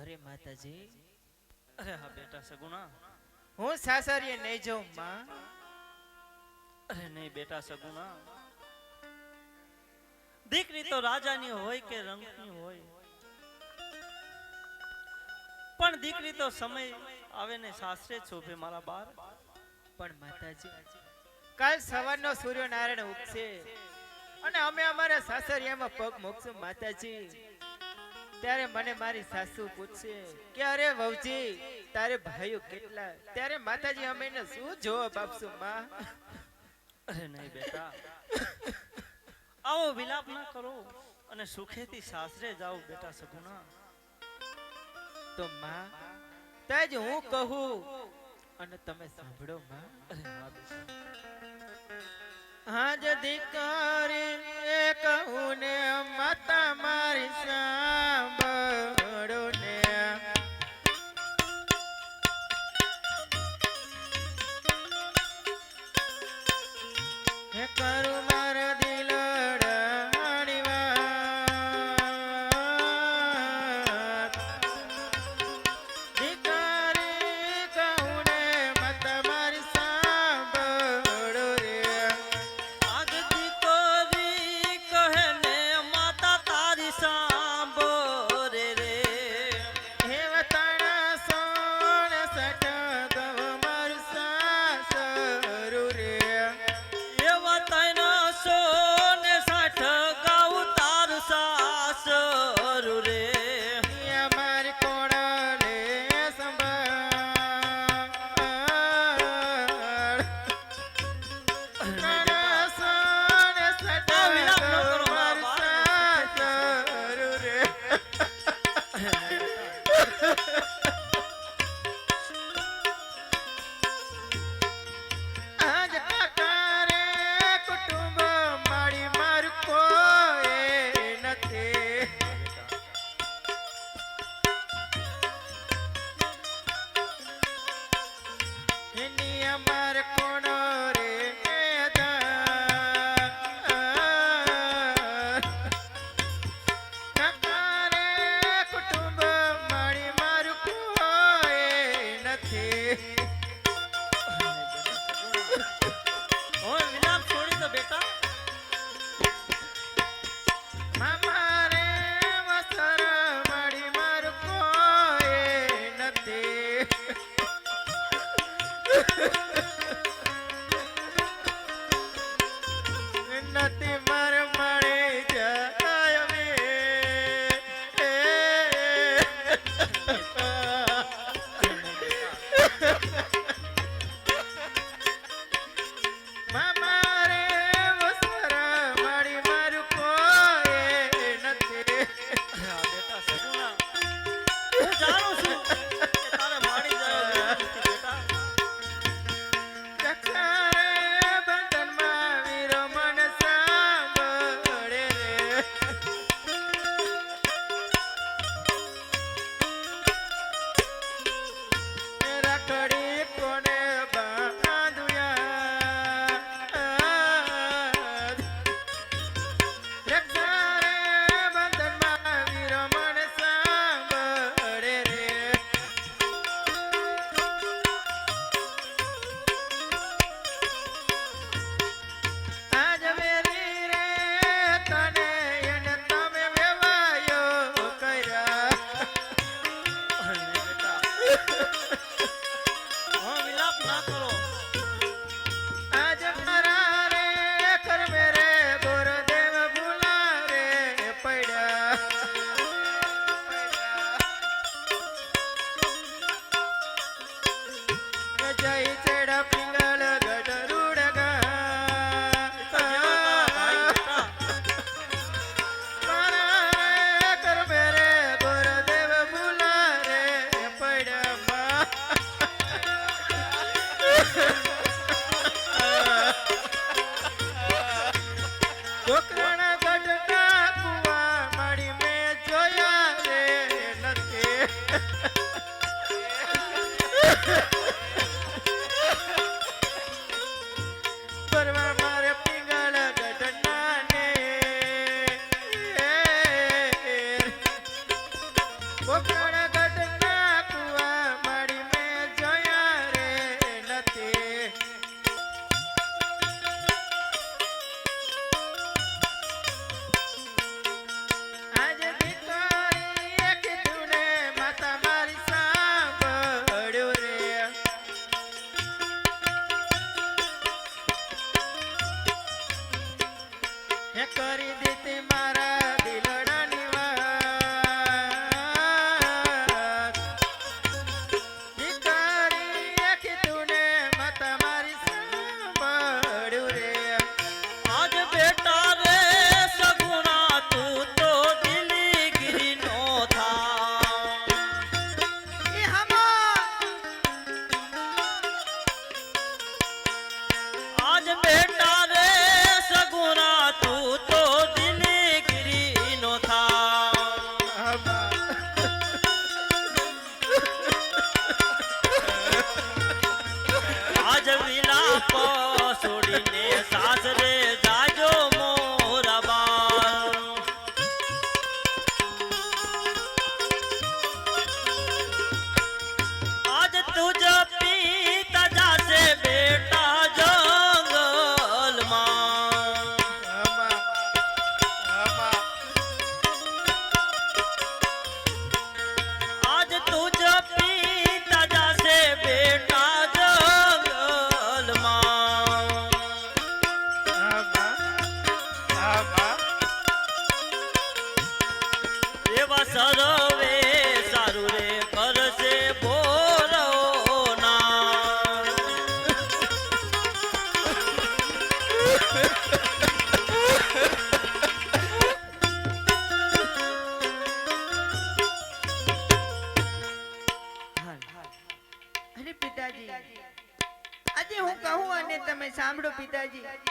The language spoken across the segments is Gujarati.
અરે માતાજી. અરે હા બેટા સગુણા. હું સાસરીએ નહીં જઉં માં. અરે નહીં બેટા સગુણા. દીકરી તો રાજાની હોય કે રંગની હોય. પણ દીકરી તો સમય આવે ને સાસરે શોભે મારા બાર. પણ માતાજી કાલ સવારનો સૂર્યનારાયણ ઉગશે. અને અમે અમારા સાસરિયામાં પગ મૂકશું માતાજી. ત્યારે મને મારી સાસુ પૂછશે કે અરે વહુજી તારે ભાઈઓ કેટલા? ત્યારે માતાજી અમે એને શું જવાબ આપશું માં? અરે નહીં બેટા. આવો વિલાપ ના કરો અને સુખેથી સાસરે જાઓ બેટા સગુના તો માં જ હું કહું? અને તમે સાંભળો માં. અરે હા બેટા. હાજ દીકરી એક કહું ને માતા મારી સાંભળો. Yeah. કરી દે. સાંભળો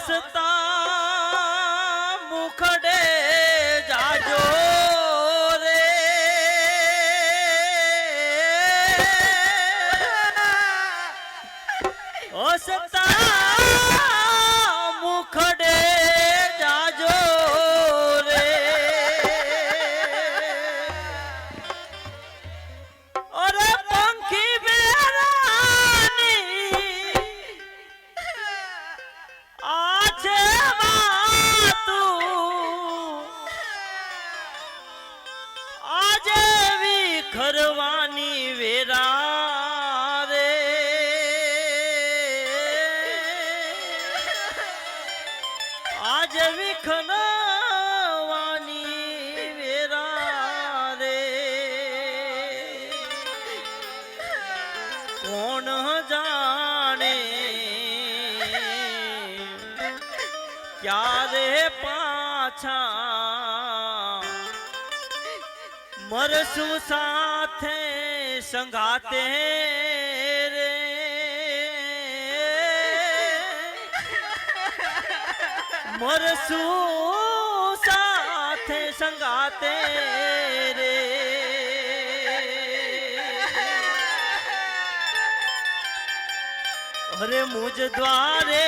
તમે હસતા ક્યારે પાછા મરસું સાથે સંગાતે રે? મરસું સાથે સંગાતે રે? અરે મુજ દ્વારે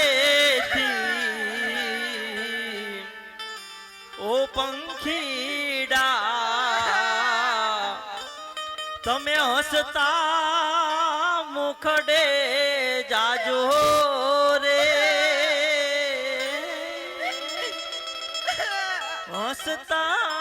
ઓ પંખીડા તમે હસતા મુખડે જાજો રે. હસતા